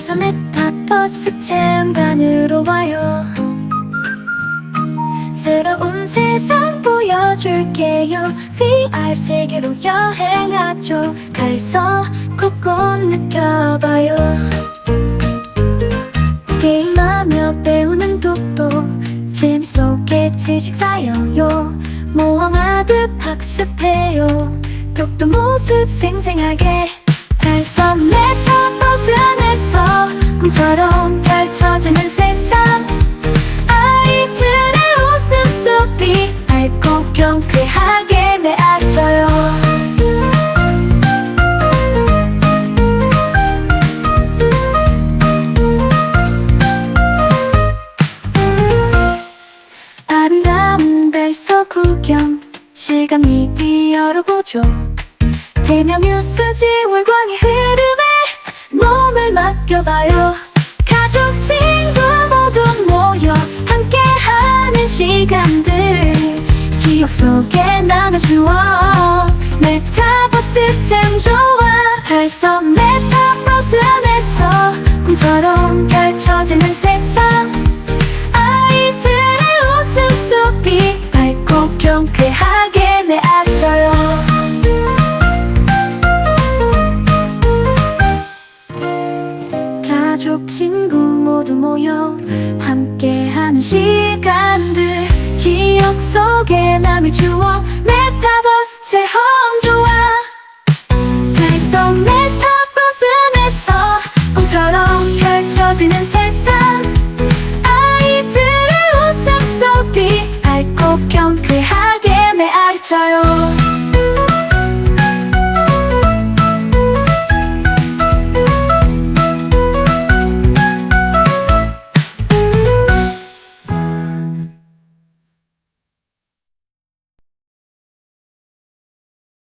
달섬 메타버스 체험관으로 와요. 새로운 세상 보여줄게요. VR 세계로 여행하죠. 가서 걷고 느껴봐요. 게임하며 배우는 독도 재밌었게 지식 쌓여요. 모험하듯 학습해요. 독도 모습 생생하게 펼쳐지는 세상. 아이들의 웃음소리 밝고 경쾌하게 내아져요. 아름다운 달서 구경 시간 미디어로 보죠. 대명 뉴스지 월광의 흐름에 몸을 맡겨봐요 기억 속에 나눠주어 메타버스 참 좋아. 달섬 메타버스 안에서 꿈처럼 펼쳐지는 세상. 아이들의 웃음소리 밝고 경쾌하게 내아져요 가족 친구 모두 모여 함께하는 기억 속에 남을 주워 메타버스 체험 좋아. 그래서 메타버스 에서 꿈처럼 펼쳐지는 세상. 아이들의 웃음 속이 밝고 경쾌하게 메아리쳐요.